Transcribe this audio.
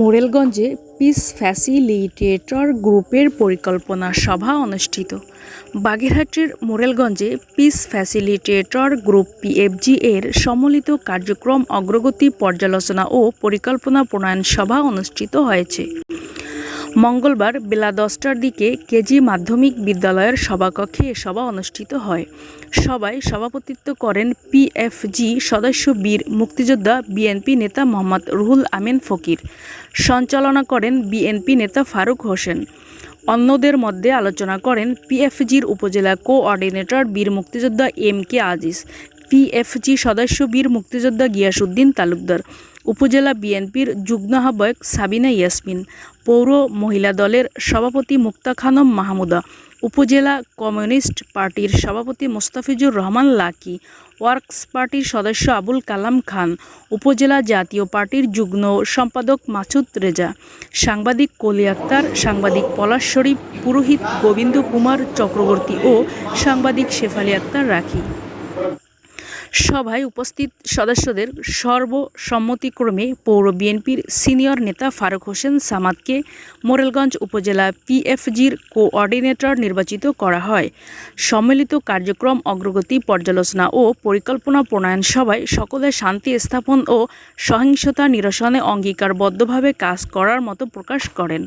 মোরেলগঞ্জে peace facilitator গ্রুপের পরিকল্পনা সভা অনুষ্ঠিত। বাগেরহাটের মোরেলগঞ্জে পিস ফ্যাসিলিটেটর গ্রুপ পিএফজি এর সম্মিলিত কার্যক্রম অগ্রগতি পর্যালোচনা ও পরিকল্পনা প্রণয়ন সভা অনুষ্ঠিত হয়েছে। মঙ্গলবার বেলা দশটার দিকে কেজি মাধ্যমিক বিদ্যালয়ের সভাকক্ষে এ সভা অনুষ্ঠিত হয়। সভায় সভাপতিত্ব করেন পিএফজি সদস্য বীর মুক্তিযোদ্ধা বিএনপি নেতা মোহাম্মদ রুহুল আমিন ফকির। সঞ্চালনা করেন বিএনপি নেতা ফারুক হোসেন। অন্যদের মধ্যে আলোচনা করেন পিএফজির উপজেলা কোঅর্ডিনেটর বীর মুক্তিযোদ্ধা এম কে আজিজ পিএফজি সদস্য বীর মুক্তিযোদ্ধা গিয়াসউদ্দিন তালুকদার উপজেলা বিএনপির যুগ্ম আহ্বায়ক সাবিনা ইয়াসমিন, পৌর মহিলা দলের সভাপতি মুক্তা খানম মাহমুদা, উপজেলা কমিউনিস্ট পার্টির সভাপতি মোস্তাফিজুর রহমান লাকি, ওয়ার্কস পার্টির সদস্য আবুল কালাম খান, উপজেলা জাতীয় পার্টির যুগ্ম সম্পাদক মাসুদ রেজা, সাংবাদিক কলি আক্তার, সাংবাদিক পলাশ শরীফ, পুরোহিত গোবিন্দ কুমার চক্রবর্তী ও সাংবাদিক শেফালি আক্তার রাখি। সভায় উপস্থিত সদস্যদের সর্বসম্মতিক্রমে পৌর বিএনপির সিনিয়র নেতা ফারুক হোসেন সামাদকে মোরেলগঞ্জ উপজেলা পিএফজির কোঅর্ডিনেটর নির্বাচিত করা হয়। সম্মিলিত কার্যক্রম, অগ্রগতি, পর্যালোচনা ও পরিকল্পনা প্রণয়ন সভায় সকলের শান্তি স্থাপন ও সহিংসতা নিরসনে অঙ্গীকারবদ্ধভাবে কাজ করার মতো প্রকাশ করেন।